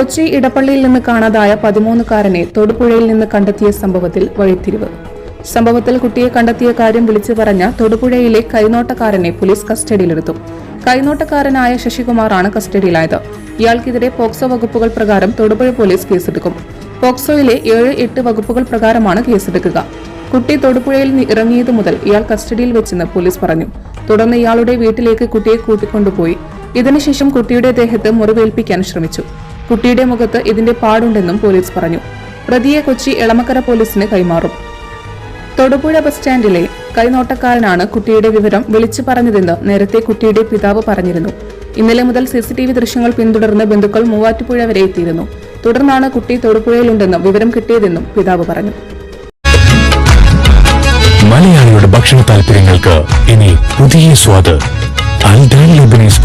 കൊച്ചി ഇടപ്പള്ളിയിൽ നിന്ന് കാണാതായ പതിമൂന്നുകാരനെ തൊടുപുഴയിൽ നിന്ന് കണ്ടെത്തിയ സംഭവത്തിൽ വഴിത്തിരിവ്. സംഭവത്തിൽ കുട്ടിയെ കണ്ടെത്തിയ കാര്യം വിളിച്ചു പറഞ്ഞ തൊടുപുഴയിലെ കൈനോട്ടക്കാരനെ പോലീസ് കസ്റ്റഡിയിലെടുത്തു. കൈനോട്ടക്കാരനായ ശശികുമാറാണ് കസ്റ്റഡിയിലായത്. ഇയാൾക്കെതിരെ പോക്സോ വകുപ്പുകൾ പ്രകാരം തൊടുപുഴ പോലീസ് കേസെടുക്കും. പോക്സോയിലെ ഏഴ് എട്ട് വകുപ്പുകൾ പ്രകാരമാണ് കേസെടുക്കുക. കുട്ടി തൊടുപുഴയിൽ ഇറങ്ങിയതു മുതൽ ഇയാൾ കസ്റ്റഡിയിൽ വെച്ചെന്ന് പോലീസ് പറഞ്ഞു. തുടർന്ന് ഇയാളുടെ വീട്ടിലേക്ക് കുട്ടിയെ കൂട്ടിക്കൊണ്ടുപോയി. ഇതിനുശേഷം കുട്ടിയുടെ ദേഹത്ത് മുറിവേൽപ്പിക്കാൻ ശ്രമിച്ചു. കുട്ടിയുടെ മുഖത്ത് ഇതിന്റെ പാടുണ്ടെന്നും പോലീസ് പറഞ്ഞു. പ്രതിയെ കൊച്ചി എളമക്കര പോലീസിന് കൈമാറും. തൊടുപുഴ ബസ് സ്റ്റാൻഡിലെ കൈനോട്ടക്കാരനാണ് കുട്ടിയുടെ വിവരം വിളിച്ചു പറഞ്ഞതെന്ന് നേരത്തെ കുട്ടിയുടെ പിതാവ് പറഞ്ഞിരുന്നു. ഇന്നലെ മുതൽ സിസിടിവി ദൃശ്യങ്ങൾ പിന്തുടർന്ന് ബന്ധുക്കൾ മൂവാറ്റുപുഴ വരെ എത്തിയിരുന്നു. തുടർന്നാണ് കുട്ടി തൊടുപുഴയിലുണ്ടെന്നും വിവരം കിട്ടിയതെന്നും പിതാവ് പറഞ്ഞു. മലയാളിയുടെ ഭക്ഷണ താല്പര്യങ്ങൾക്ക് ഇനി പുതിയ സ്വാദ്. അൽദാൻ ലബനീസ്